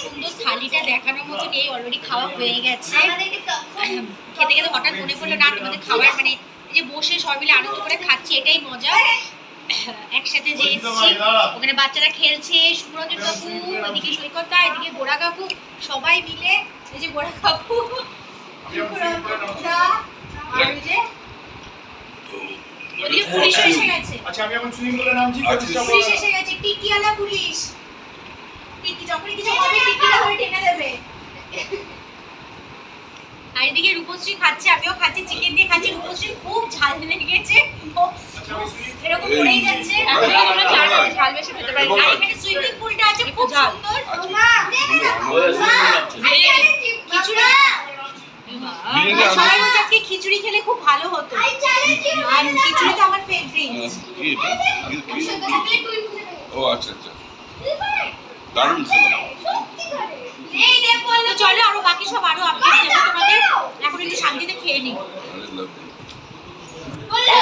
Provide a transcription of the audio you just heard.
সুন্দর থালিটা দেখানোর মতো নেই অলরেডি খাওয়া হয়ে গেছে। খেতে খেতে হঠাৎ মনে পড়ল না তোমাদের খাবার মানে যে বসে সবাই মিলে আনন্দ করে খাচ্ছি এটাই মজা। একসাথে যে এসছি ওখানে বাচ্চারা খেলছে সুরঞ্জন কাকু এদিকে সৈকত এদিকে গোড়া কাকু সবাই মিলে এই যে গোড়া কাকু পুলিশ এসে গেছে। আচ্ছা আমি এখন সুইমিং পুলে নামছি পুলিশ এসে গেছে টিকিয়ালা পুলিশ। আর এদিকে রূপশ্রী খাচ্ছে আমিও খাচ্ছি চিকেন দিয়ে খাচ্ছি রূপশ্রী খুব ঝাল লেগেছে আচ্ছা এরকম করেই যাচ্ছে ঝাল ঝাল বেশি খেতে পারি আর এখানে সুইমিং পুলটা আছে খুব সুন্দর খিচুড়ি আজকে খেলে খুব ভালো হতো আর খিচুড়ি তো আমার ফেভারিট? ও আচ্ছা আচ্ছা দারুণ ছিল lovely.